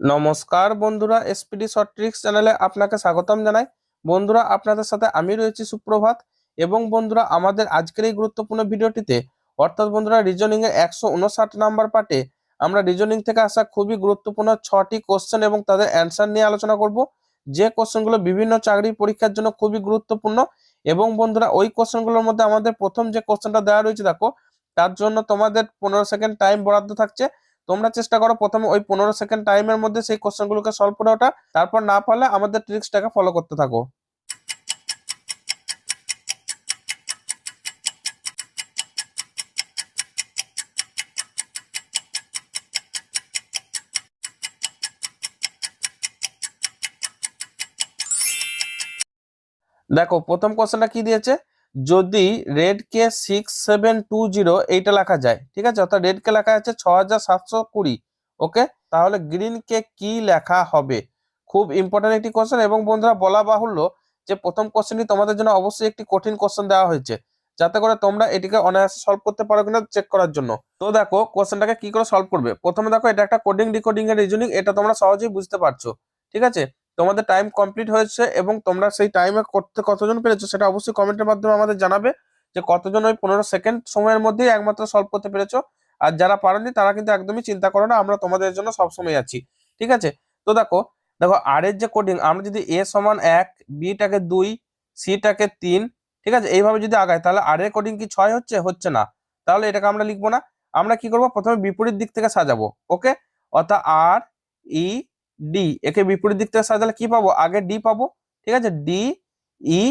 নমস্কার বন্ধুরা SPD short tricks চ্যানেলে আপনাকে স্বাগতম জানাই। বন্ধুরা, আপনাদের সাথে আমি রয়েছি সুপ্রভাত এবং বন্ধুরা, আমাদের আজকের এই গুরুত্বপূর্ণ ভিডিওটিতে অর্থাৎ বন্ধুরা রিজনিং এর একশো উনষাট নাম্বার পার্টে আমরা রিজনিং থেকে আসা খুবই গুরুত্বপূর্ণ ছটি কোশ্চেন এবং তাদের অ্যান্সার নিয়ে আলোচনা করব। যে কোশ্চেনগুলো বিভিন্ন চাকরি পরীক্ষার জন্য খুবই গুরুত্বপূর্ণ এবং বন্ধুরা, ওই কোশ্চেনগুলোর মধ্যে আমাদের প্রথম যে কোশ্চেনটা দেওয়া রয়েছে, দেখো, তার জন্য তোমাদের পনেরো সেকেন্ড টাইম বরাদ্দ থাকছে। তোমরা চেষ্টা করো প্রথমে ওই পনেরো সেকেন্ড টাইমের মধ্যে সেই কোশ্চেনগুলোকে সলভ করে ওঠা। তারপর না পারলে আমাদের ট্রিক্সটাকে ফলো করতে থাকো। দেখো, প্রথম কোশ্চেনটা কি দিয়েছে? যদি রেড কে সিক্স সেভেন টু জিরো এইটা লেখা যায়, ঠিক আছে? অর্থাৎ রেড কে লেখা আছে ছ হাজার সাতশো কুড়ি ওকে তাহলে গ্রিন কে কি লেখা হবে? খুব ইম্পর্টেন্ট একটি কোশ্চেন এবং বন্ধুরা বলা বাহুল্য যে প্রথম কোশ্চেনটি তোমাদের জন্য অবশ্যই একটি কঠিন কোশ্চেন দেওয়া হয়েছে, যাতে করে তোমরা এটিকে অনায়াসে সলভ করতে পারো কিনা চেক করার জন্য। তো দেখো কোশ্চেনটাকে কি করে সলভ করবে? প্রথমে দেখো, এটা একটা কোডিং ডিকোডিং এর রিজনিং এটা তোমরা সহজেই বুঝতে পারছ, ঠিক আছে? তোমাদের টাইম কমপ্লিট হয়েছে এবং তোমরা সেই টাইমে করতে কতজন পেরেছ সেটা অবশ্যই কমেন্টের মাধ্যমে আমাদের জানাবে যে কতজন ওই পনেরো সেকেন্ড সময়ের মধ্যেই একমাত্র সলভ করতে পেরেছ। আর যারা পারেনি তারা কিন্তু একদমই চিন্তা করো না, আমরা তোমাদের জন্য সবসময় আছি, ঠিক আছে? তো দেখো দেখো আর এর যে কোডিং আমরা যদি এ সমান এক বিটাকে দুই সিটাকে তিন, ঠিক আছে? এইভাবে যদি আগাই, তাহলে আর এর কোডিং কি ছয় হচ্ছে? হচ্ছে না। তাহলে এটাকে আমরা লিখব না। আমরা কি করব? প্রথমে বিপরীত দিক থেকে সাজাবো ওকে অর্থাৎ আর ই ডি একে বিপরীত দিক থেকে সাজালে কি পাবো? আগে ডি পাবো, ঠিক আছে? ডি ই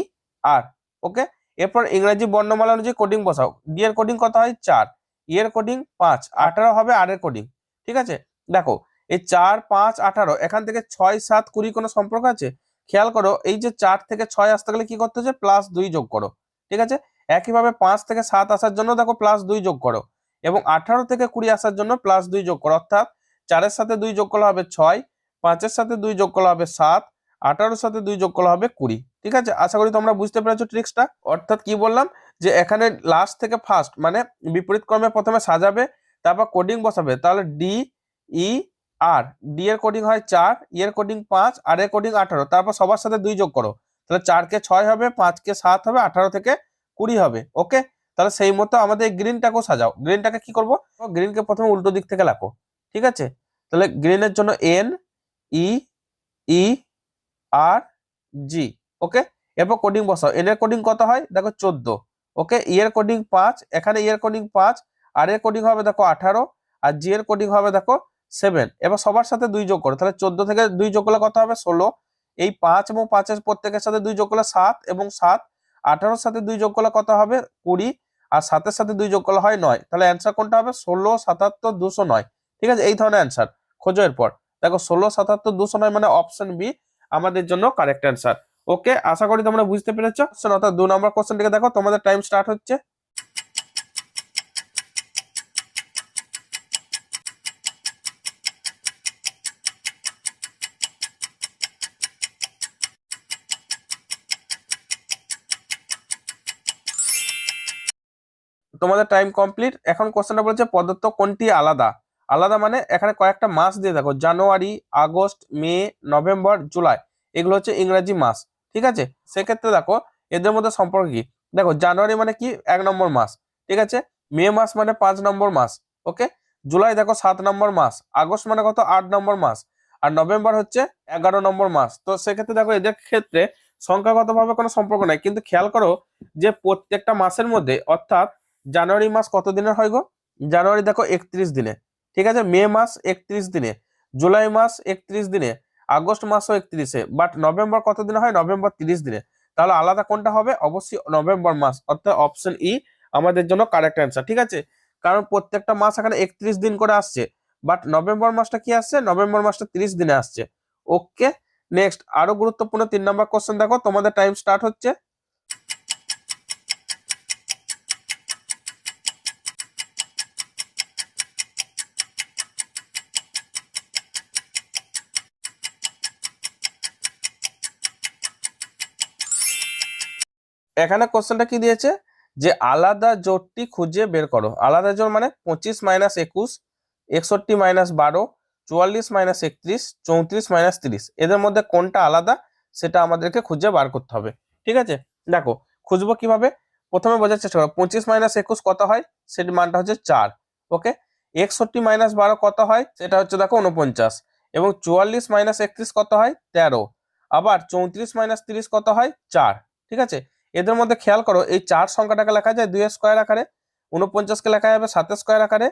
আর ওকে এরপর ইংরেজি বর্ণমালা অনুযায়ী কোডিং বসাও। ডি এর কোডিং কত হয়? চার। ই এর কোডিং পাঁচ। আঠারো হবে আর এর কোডিং ঠিক আছে? দেখো, এই চার, পাঁচ, আঠারো, এখান থেকে ছয়, সাত, কুড়ি কোনো সম্পর্ক আছে? খেয়াল করো, এই যে চার থেকে ছয় আসতে গেলে কি করতে হচ্ছে? প্লাস দুই যোগ করো, ঠিক আছে? একইভাবে পাঁচ থেকে সাত আসার জন্য দেখো প্লাস দুই যোগ করো, এবং আঠারো থেকে কুড়ি আসার জন্য প্লাস দুই যোগ করো, অর্থাৎ চারের সাথে দুই যোগ করলে হবে ছয় পাঁচের সাথে দুই যোগ করলে হবে সাত, আঠারোর সাথে দুই যোগ করলে হবে কুড়ি। ঠিক আছে? আশা করি তোমরা বুঝতে পেরেছ ট্রিক্সটা অর্থাৎ কি বললাম? যে এখানে লাস্ট থেকে ফার্স্ট মানে বিপরীত ক্রমে প্রথমে সাজাবে, তারপর কোডিং বসাবে। তাহলে ডি ই আর ডি এর কোডিং হয় চার ই এর কোডিং পাঁচ আর এর কোডিং আঠারো। তারপর সবার সাথে দুই যোগ করো। তাহলে চারকে ছয় হবে, পাঁচকে সাত হবে, আঠারো থেকে কুড়ি হবে। ওকে তাহলে সেই মতো আমাদের গ্রিনটাকেও সাজাও। গ্রিনটাকে কি করব? গ্রিনকে প্রথমে উল্টো দিক থেকে রাখো ঠিক আছে? তাহলে গ্রিনের জন্য এন ই ই আর জি ওকে এরপর কোডিং বসাও। এর কোডিং কত হয়? দেখো চোদ্দ ওকে ই এর কোডিং পাঁচ, এখানে ই এর কোডিং পাঁচ আর এর কোডিং হবে দেখো আঠারো, আর জি এর কোডিং হবে দেখো সেভেন এবার সবার সাথে দুই যোগ করো। তাহলে চোদ্দ থেকে দুই যোগ করলে কত হবে? ষোলো। এই পাঁচ এবং পাঁচের প্রত্যেকের সাথে দুই যোগ করলে সাত এবং সাত। আঠারোর সাথে দুই যোগ করলে কত হবে? কুড়ি। আর সাতের সাথে দুই যোগ করলে হয় নয়। তাহলে অ্যান্সার কোনটা হবে? ষোলো, সাতাত্তর, দুশো নয়। ঠিক আছে? এই ধরনের অ্যান্সার খোঁজো এরপর। দেখো ষোলো, সাতাত্তর, দুশো নয় মানে অপশন বি আমাদের জন্য কারেক্ট অ্যান্সার ওকে আশা করি তোমরা বুঝতে পেরেছ। অর্থাৎ দু নম্বর কোশ্চেনটিকে দেখো, তোমাদের টাইম স্টার্ট হচ্ছে। তোমাদের টাইম কমপ্লিট এখন কোশ্চেনটা বলছে, পদার্থ কোনটি আলাদা? আলাদা মানে এখানে কয়েকটা মাস দিয়ে দেখো, January, August, May, November, July, এগুলো হচ্ছে ইংরেজি মাস, ঠিক আছে? সেক্ষেত্রে দেখো, এদের মধ্যে সম্পর্ক কি? দেখো, জানুয়ারি মানে কি? এক নম্বর মাস, ঠিক আছে? মে মাস মানে পাঁচ নম্বর মাস, ওকে? জুলাই দেখো সাত নম্বর মাস, আগস্ট মানে কত? আট নম্বর মাস, আর নভেম্বর হচ্ছে এগারো নম্বর মাস। তো সেক্ষেত্রে দেখো, এদের ক্ষেত্রে সংখ্যাগতভাবে কোনো সম্পর্ক নাই, কিন্তু খেয়াল করো যে প্রত্যেকটা মাসের মধ্যে, অর্থাৎ জানুয়ারি মাস কত দিনের হয় গো? জানুয়ারি দেখো একত্রিশ দিনে ঠিক আছে? মে মাস একত্রিশ দিনে, জুলাই মাস একত্রিশ দিনে, আগস্ট মাসও একত্রিশে বাট নভেম্বর কত দিনে হয়? নভেম্বর তিরিশ দিনে। তাহলে আলাদা কোনটা হবে? অবশ্যই নভেম্বর মাস, অর্থাৎ অপশন ই আমাদের জন্য কারেক্ট অ্যান্সার ঠিক আছে? কারণ প্রত্যেকটা মাস এখানে একত্রিশ দিন করে আসছে বাট নভেম্বর মাসটা কি আসছে? নভেম্বর মাসটা তিরিশ দিনে আসছে। ওকে নেক্সট আরও গুরুত্বপূর্ণ তিন নম্বর কোশ্চেন দেখো, তোমাদের টাইম স্টার্ট হচ্ছে। এখানে কোশ্চেনটা কি দিয়েছে? যে আলাদা জোটটি খুঁজে বের করো। আলাদা জোট মানে পঁচিশ মাইনাস একুশ, একষট্টি মাইনাস বারো, চুয়াল্লিশ মাইনাস একত্রিশ, চৌত্রিশ মাইনাস তিরিশ। এদের মধ্যে কোনটা আলাদা, সেটা আমাদেরকে খুঁজে বার করতে হবে। ঠিক আছে? দেখো, খুঁজবো কীভাবে? প্রথমে বোঝার চেষ্টা করো, পঁচিশ মাইনাস একুশ কত হয়? সেটির মানটা হচ্ছে চার। ওকে? একষট্টি মাইনাস বারো কত হয়? সেটা হচ্ছে দেখো উনপঞ্চাশ এবং চুয়াল্লিশ মাইনাস একত্রিশ কত হয়? তেরো। আবার চৌত্রিশ মাইনাস তিরিশ কত হয়? চার। ঠিক আছে? এদের মধ্যে খেয়াল করো, এই চার সংখ্যাটাকে লেখা যায় দুই স্কোয়ার আকারে উনপঞ্চাশকে লেখা যাবে সাত স্কোয়ার আকারে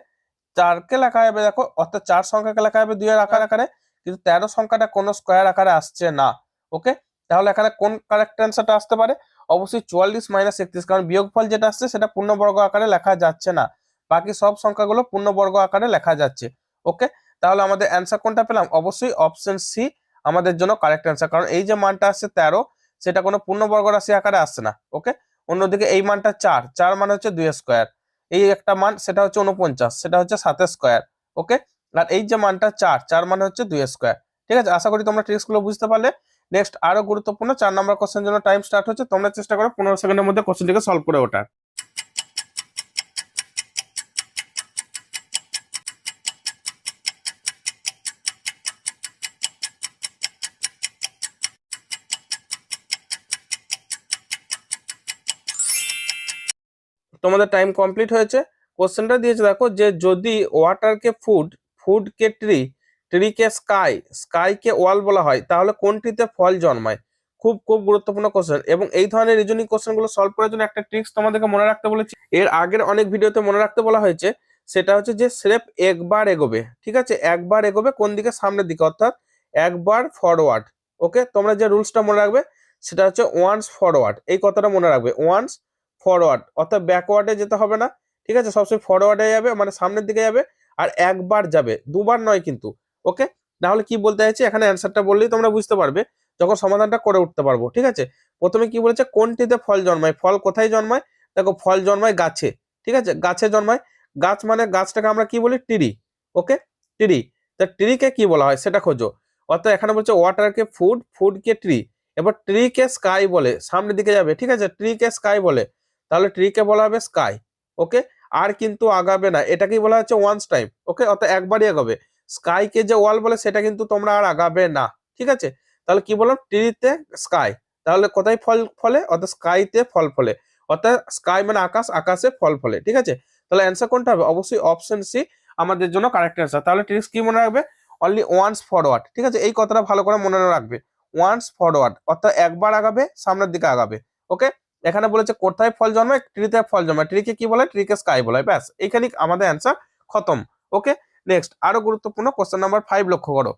চারকে লেখা যাবে দেখো, অর্থাৎ চার সংখ্যাকে লেখা যাবে দুইয়ের আকার আকারে, কিন্তু তেরো সংখ্যাটা কোনো স্কোয়ার আকারে আসছে না ওকে তাহলে এখানে কোন কারেক্ট অ্যান্সারটা আসতে পারে? অবশ্যই চুয়াল্লিশ মাইনাস একত্রিশ, কারণ বিয়োগফল যেটা আসছে সেটা পূর্ণবর্গ আকারে লেখা যাচ্ছে না, বাকি সব সংখ্যাগুলো পূর্ণবর্গ আকারে লেখা যাচ্ছে ওকে তাহলে আমাদের অ্যান্সার কোনটা পেলাম? অবশ্যই অপশন সি আমাদের জন্য কারেক্ট অ্যান্সার কারণ এই যে মানটা আসছে তেরো সেটা কোনো পূর্ণবর্গ রাশি আকারে আসছে না ওকে অন্যদিকে এই মানটা চার চার মানে হচ্ছে দুই স্কোয়ার এই একটা মান, সেটা হচ্ছে উনপঞ্চাশ সেটা হচ্ছে সাত স্কোয়ার ওকে আর এই যে মানটা চার চার মানে হচ্ছে দুই স্কোয়ার ঠিক আছে? আশা করি তোমরা ট্রিক্সগুলো বুঝতে পারলে। নেক্সট আরও গুরুত্বপূর্ণ চার নম্বর কোশ্চেন জন্য টাইম স্টার্ট হচ্ছে, তোমরা চেষ্টা করো পনেরো সেকেন্ডের মধ্যে কোশ্চেনটিকে সলভ করে ওঠার। তোমাদের টাইম কমপ্লিট হয়েছে। কোশ্চেনটা দিয়েছে, দেখো যে যদি ওয়াটারকে ফুড ফুডকে ট্রি ট্রিকে স্কাই স্কাইকে ওয়াল বলা হয়, তাহলে কোনটিতে ফল জন্মায়? খুব খুব গুরুত্বপূর্ণ কোশ্চেন এবং এই ধরনের রিজনিং কোশ্চেনগুলো সলভ করার জন্য একটা ট্রিক্স তোমাদেরকে মনে রাখতে বলেছি। এর আগের অনেক ভিডিওতে মনে রাখতে বলা হয়েছে, সেটা হচ্ছে যে স্রেফ একবার এগোবে, ঠিক আছে? একবার এগোবে কোন দিকে? সামনের দিকে, অর্থাৎ একবার ফরওয়ার্ড ওকে তোমরা যে রুলসটা মনে রাখবে, সেটা হচ্ছে ওয়ান্স ফরওয়ার্ড এই কথাটা মনে রাখবে। ওয়ান্স ফরওয়ার্ড অর্থাৎ ব্যাকওয়ার্ডে যেতে হবে না, ঠিক আছে? সবসময় ফরওয়ার্ডে যাবে মানে সামনের দিকে যাবে, আর একবার যাবে, দুবার নয় কিন্তু ওকে তাহলে কি বলতে চাইছি? এখানে অ্যান্সারটা বললেই তোমরা বুঝতে পারবে, যখন সমাধানটা করে উঠতে পারব, ঠিক আছে? প্রথমে কি বলেছে? কোনটিতে ফল জন্মায়? ফল কোথায় জন্মায়? দেখো, ফল জন্মায় গাছে, ঠিক আছে? গাছে জন্মায়, গাছ মানে গাছটাকে আমরা কি বলি? টিরি ওকে টিরি তা ট্রিকে কি বলা হয়? সেটা খোঁজো, অর্থাৎ এখানে বলছে ওয়াটারকে ফুড ফুডকে ট্রি এবার ট্রিকে স্কাই বলে, সামনের দিকে যাবে, ঠিক আছে? ট্রিকে স্কাই বলে তাহলে ট্রিকে বলা হবে স্কাই ওকে আর কিন্তু আগাবে না, এটাকেই বলা হচ্ছে ওয়ান্স টাইম ওকে অর্থাৎ একবারই আগাবে। স্কাইকে যে ওয়াল বলে, সেটা কিন্তু তোমরা আর আগাবে না, ঠিক আছে? তাহলে কি বললাম? ট্রিতে স্কাই তাহলে কোথায় ফল ফলে? অর্থাৎ স্কাইতে ফল ফলে, অর্থাৎ স্কাই মানে আকাশ, আকাশে ফল ফলে, ঠিক আছে? তাহলে অ্যান্সার কোনটা হবে? অবশ্যই অপশন সি আমাদের জন্য কারেক্ট অ্যান্সার তাহলে ট্রিক্স কি মনে রাখবে? অনলি ওয়ান্স ফরওয়ার্ড ঠিক আছে? এই কথাটা ভালো করে মনে রাখবে। ওয়ান্স ফরওয়ার্ড অর্থাৎ একবার আগাবে, সামনের দিকে আগাবে ওকে এখানে বলেছে, কোথায় ফল জন্মায়? ট্রিতে ফল জন্মায়। ট্রিকে কি বলে? ট্রিকে স্কাই বলে। ব্যাস এখানেই আমাদের অ্যান্সার খতম। ওকে নেক্সট আরও গুরুত্বপূর্ণ কোশ্চেন নাম্বার ফাইভ লক্ষ্য করো।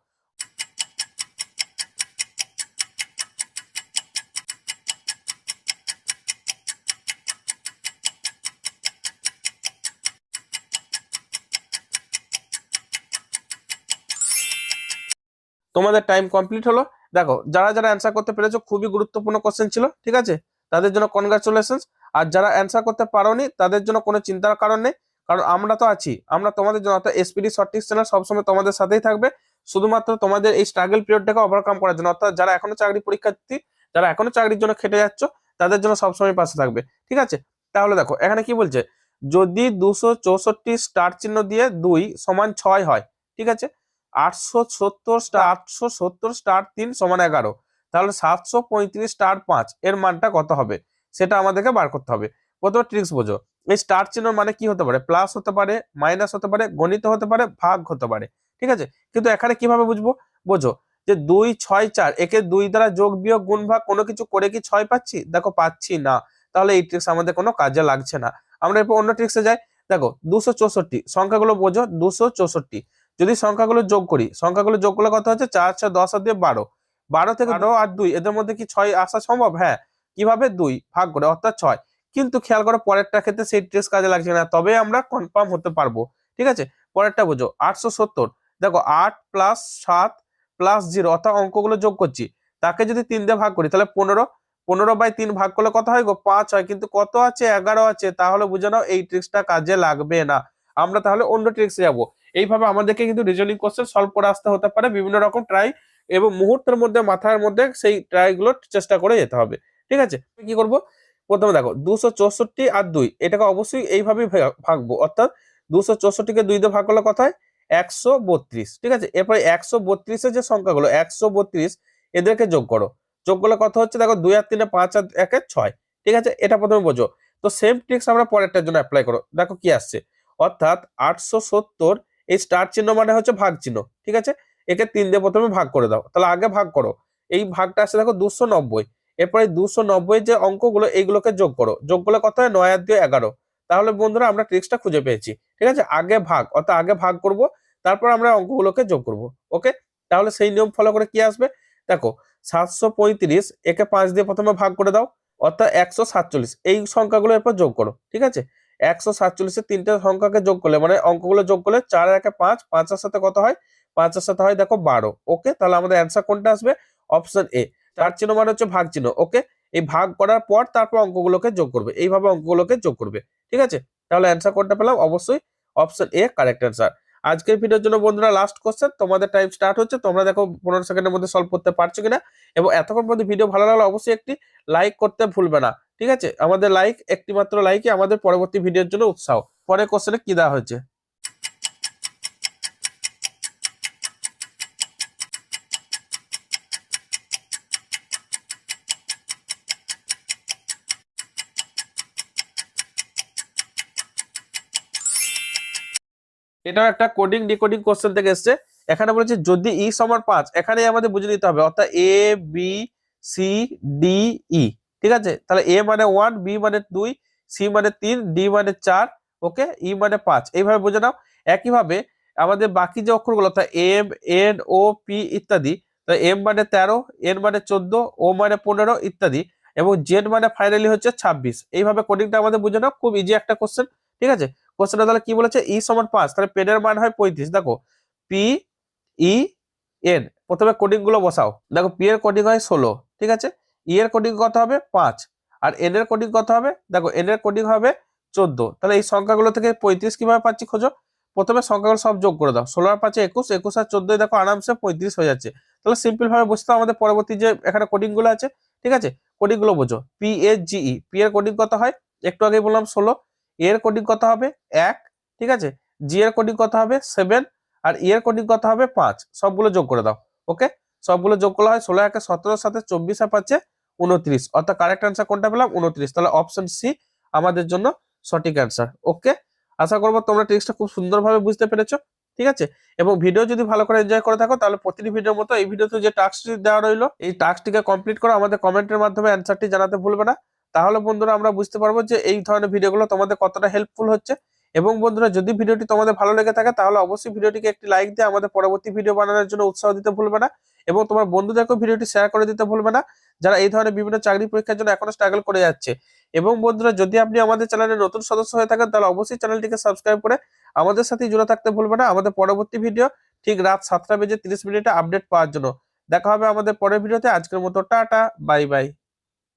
তোমাদের টাইম কমপ্লিট হলো। দেখো, যারা যারা অ্যান্সার করতে পেরেছ, খুবই গুরুত্বপূর্ণ কোশ্চেন ছিল, ঠিক আছে? তাদের জন্য কনগ্রাচুলেশনস আর যারা অ্যান্সার করতে পারোনি, তাদের জন্য কোনো চিন্তার কারণ নেই। কারণ আমরা তো আছি, আমরা তোমাদের জন্য, অর্থাৎ এসপিডি শর্টিক্স চ্যানেল সবসময় তোমাদের সাথেই থাকবে। শুধুমাত্র তোমাদের এই স্ট্রাগল পিরিয়ডটাকে ওভারকাম করার জন্য, অর্থাৎ যারা এখনও চাকরি পরীক্ষার্থী যারা এখনও চাকরির জন্য খেটে যাচ্ছ, তাদের জন্য সবসময় পাশে থাকবে। ঠিক আছে? তাহলে দেখো, এখানে কি বলছে? যদি দুশো চৌষট্টি স্টার চিহ্ন দিয়ে দুই সমান ছয় হয়, ঠিক আছে? আটশো সত্তর স্টার আটশো সত্তর স্টার তিন সমান এগারো। তাহলে সাতশো পঁয়ত্রিশ স্টার পাঁচ, এর মানটা কত হবে? সেটা আমাদেরকে বার করতে হবে। প্রথমে ট্রিক্স বোঝো। এই স্টার চিহ্ন মানে কি হতে পারে? প্লাস হতে পারে মাইনাস হতে পারে, গণিত হতে পারে, ভাগ হতে পারে। ঠিক আছে? কিন্তু এখানে কীভাবে বুঝব? বোঝো যে দুই, ছয়, চার, একে দুই দ্বারা যোগ, বিয়োগ, গুণ, ভাগ, কোনো কিছু করে কি ছয় পাচ্ছি? দেখো পাচ্ছি না। তাহলে এই ট্রিক্স আমাদের কোনো কাজে লাগছে না। আমরা এরপর অন্য ট্রিক্সে যাই। দেখো, দুশো চৌষট্টি, সংখ্যাগুলো বোঝো। দুশো চৌষট্টি। যদি সংখ্যাগুলো যোগ করি, সংখ্যাগুলো যোগ করলে কত হচ্ছে? চার চার দশ আর দিয়ে বারো। বারো থেকে বারো। আর দুই এদের মধ্যে কি ছয় আসা সম্ভব? হ্যাঁ। কীভাবে? দুই ভাগ করে অর্থাৎ ছয়। কিন্তু খেয়াল করো পরেরটা ক্ষেত্রে সেই ট্রেস কাজে লাগছে না তবে আমরা কনফার্ম হতে পারব। ঠিক আছে? পরেরটা বোঝো আটশো সত্তর। দেখো আট প্লাস সাত প্লাস জিরো অর্থাৎ অঙ্কগুলো যোগ করছি। তাকে যদি তিন দিয়ে ভাগ করি তাহলে পনেরো। পনেরো বাই তিন ভাগ করলে কত হয় গো? পাঁচ হয়। কিন্তু কত আছে? এগারো আছে। তাহলে বুঝে নাও এই ট্রিক্সটা কাজে লাগবে না। আমরা তাহলে অন্য ট্রিক্সে যাব। এইভাবে আমাদেরকে কিন্তু রিজনিং কোশ্চেন সলভ করে আসতে হতে পারে। বিভিন্ন রকম ট্রাই এবং মুহূর্তের মধ্যে, মাথার মধ্যে সেই ট্রাইগুলো চেষ্টা করে যেতে হবে। ঠিক আছে? কি করব? প্রথমে দেখো, দুশো চৌষট্টি আর দুই, এটাকে অবশ্যই এইভাবেই ভাগবো। অর্থাৎ দুশো চৌষট্টিকে দুই দিয়ে ভাগ করলে কত হয়? একশো বত্রিশ। ঠিক আছে? এরপরে একশো বত্রিশের যে সংখ্যাগুলো, একশো বত্রিশ, এদেরকে যোগ করো। যোগ করলে কথা হচ্ছে? দেখো, দুই আর তিনে পাঁচ আর একে ছয়। ঠিক আছে? এটা প্রথমে বোঝো। তো সেম ট্রিক্স আমরা পরেরটার জন্য অ্যাপ্লাই করো। দেখো কি আসছে। অর্থাৎ আটশো সত্তর, এই স্টার চিহ্ন মানে হচ্ছে ভাগ চিহ্ন। ঠিক আছে? একে তিন দিয়ে প্রথমে ভাগ করে দাও। তাহলে আগে ভাগ করো। এই ভাগটা আসছে দেখো দুশো নব্বই। এরপরে দুশো নব্বই যে অঙ্কগুলো, এইগুলোকে যোগ করো। যোগ করলে কত হয়? নয় আর দিয়ে এগারো। তাহলে বন্ধুরা আমরা ট্রিক্সটা খুঁজে পেয়েছি। ঠিক আছে? আগে ভাগ, অর্থাৎ আগে ভাগ করব, তারপর আমরা অঙ্কগুলোকে যোগ করব। ওকে? তাহলে সেই নিয়ম ফলো করে কি আসবে? দেখো, সাতশো পঁয়ত্রিশ, একে পাঁচ দিয়ে প্রথমে ভাগ করে দাও, অর্থাৎ একশো সাতচল্লিশ। এই সংখ্যাগুলো এরপর যোগ করো। ঠিক আছে? একশো সাতচল্লিশের তিনটে সংখ্যাকে যোগ করলে মানে অঙ্কগুলো যোগ করলে চার একে পাঁচ, পাঁচের সাথে কত হয়? পাঁচের সাথে হয় দেখো বারো। ওকে তাহলে আমাদের অ্যান্সার কোনটা আসবে? অপশন এ চার চিহ্ন মানে হচ্ছে ভাগ চিহ্ন। ওকে এই ভাগ করার পর তারপর অঙ্কগুলোকে যোগ করবে। এইভাবে অঙ্কগুলোকে যোগ করবে। ঠিক আছে? তাহলে অ্যান্সার কোনটা পেলাম? অবশ্যই অপশন এ কারেক্ট অ্যান্সার আজকের ভিডিওর জন্য বন্ধুরা লাস্ট কোশ্চেন তোমাদের টাইম স্টার্ট হচ্ছে। তোমরা দেখো পনেরো সেকেন্ডের মধ্যে সলভ করতে পারছ কিনা। এবং এতক্ষণ পর্যন্ত ভিডিও ভালো লাগলে অবশ্যই একটি লাইক করতে ভুলবে না। ঠিক আছে? আমাদের লাইক একটি মাত্র লাইকই আমাদের পরবর্তী ভিডিওর জন্য উৎসাহ। পরের কোশ্চেনে কি দেওয়া হয়েছে? এটাও একটা কোডিং ডিকোডিং কোশ্চেন থেকে এসছে। এখানে বলেছে, যদি ই সমান পাঁচ এখানে আমাদের বুঝে নিতে হবে, অর্থাৎ A B C D E ঠিক আছে? তাহলে এ মানে ওয়ান বি মানে দুই সি মানে তিন ডি মানে চার ওকে ই মানে পাঁচ। এইভাবে বুঝে নাও। একইভাবে আমাদের বাকি যে অক্ষরগুলো, অর্থাৎ এম এন ও পি ইত্যাদি এম মানে তেরো এন মানে চোদ্দ ও মানে পনেরো ইত্যাদি, এবং জেড মানে ফাইনালি হচ্ছে ছাব্বিশ। এইভাবে কোডিংটা আমাদের বুঝে নাও, খুব ইজি একটা কোশ্চেন ঠিক আছে? কোশ্চেনটা তাহলে কি বলেছে? ই সমান পাঁচ, তাহলে পেনের মান হয় পঁয়ত্রিশ। দেখো পি ই এন প্রথমে কোডিংগুলো বসাও। দেখো পি এর কোডিং হয় ষোলো, ঠিক আছে? ই এর কোডিং কত হবে? পাঁচ। আর এন এর কোডিং কত হবে? দেখো এন এর কোডিং হবে চোদ্দ। তাহলে এই সংখ্যাগুলো থেকে পঁয়ত্রিশ কীভাবে পাচ্ছি খোঁজো? প্রথমে সংখ্যাগুলো সব যোগ করে দাও। ষোলো আর পাঁচে একুশ একুশ আর চোদ্দই দেখো আরামসে পঁয়ত্রিশ হয়ে যাচ্ছে। তাহলে সিম্পল ভাবে বুঝতে আমাদের পরবর্তী যে এখানে কোডিংগুলো আছে, ঠিক আছে? কোডিংগুলো বোঝো। P A G E P এর কোডিং কত হয়? একটু আগে বললাম ষোলো। এর কোডিং কত হবে? এক, ঠিক আছে? জি এর কোডিং কত হবে? সেভেন আর ই এর কোডিং কত হবে? পাঁচ। সবগুলো যোগ করে দাও ওকে সবগুলো যোগ করা হয় ষোলো একে সতেরোর সাথে চব্বিশ, আর পাচ্ছে উনত্রিশ। অর্থাৎ কারেক্ট অ্যান্সার কোনটা পেলাম? উনত্রিশ। তাহলে অপশন সি আমাদের জন্য সঠিক অ্যান্সার ওকে আশা করব তোমরা ট্রিক্সটা খুব সুন্দরভাবে বুঝতে পেরেছ, ঠিক আছে? এবং ভিডিও যদি ভালো করে এনজয় করে থাকো, তাহলে প্রতিটি ভিডিওর মতো এই ভিডিওতে যে টাস্কটি দেওয়া রইল, এই টাস্কটিকে কমপ্লিট করে। আমাদের কমেন্টের মাধ্যমে অ্যান্সারটি জানাতে ভুলবে না। তাহলে বন্ধুরা আমরা বুঝতে পারব যে এই ধরনের ভিডিওগুলো তোমাদের কতটা হেল্পফুল হচ্ছে। এবং বন্ধুরা যদি ভিডিওটি তোমাদের ভালো লেগে থাকে, তাহলে অবশ্যই ভিডিওটিকে একটি লাইক দিয়ে আমাদের পরবর্তী ভিডিও বানানোর জন্য উৎসাহ দিতে ভুলবে না এবং তোমার বন্ধুদেরকেও ভিডিওটি শেয়ার করে দিতে ভুলবে না। যারা এই ধরনের বিভিন্ন চাকরি পরীক্ষার জন্য এখনও স্ট্রাগল করে যাচ্ছে। এবং বন্ধুরা যদি আপনি আমাদের চ্যানেলে নতুন সদস্য হয়ে থাকেন, তাহলে অবশ্যই চ্যানেলটিকে সাবস্ক্রাইব করে আমাদের সাথে জুড়ে থাকতে ভুলবে না। আমাদের পরবর্তী ভিডিও ঠিক রাত সাতটা বেজে তিরিশ মিনিটে আপডেট পাওয়ার জন্য। দেখা হবে আমাদের পরের ভিডিওতে। আজকের মতো টাটা বাই বাই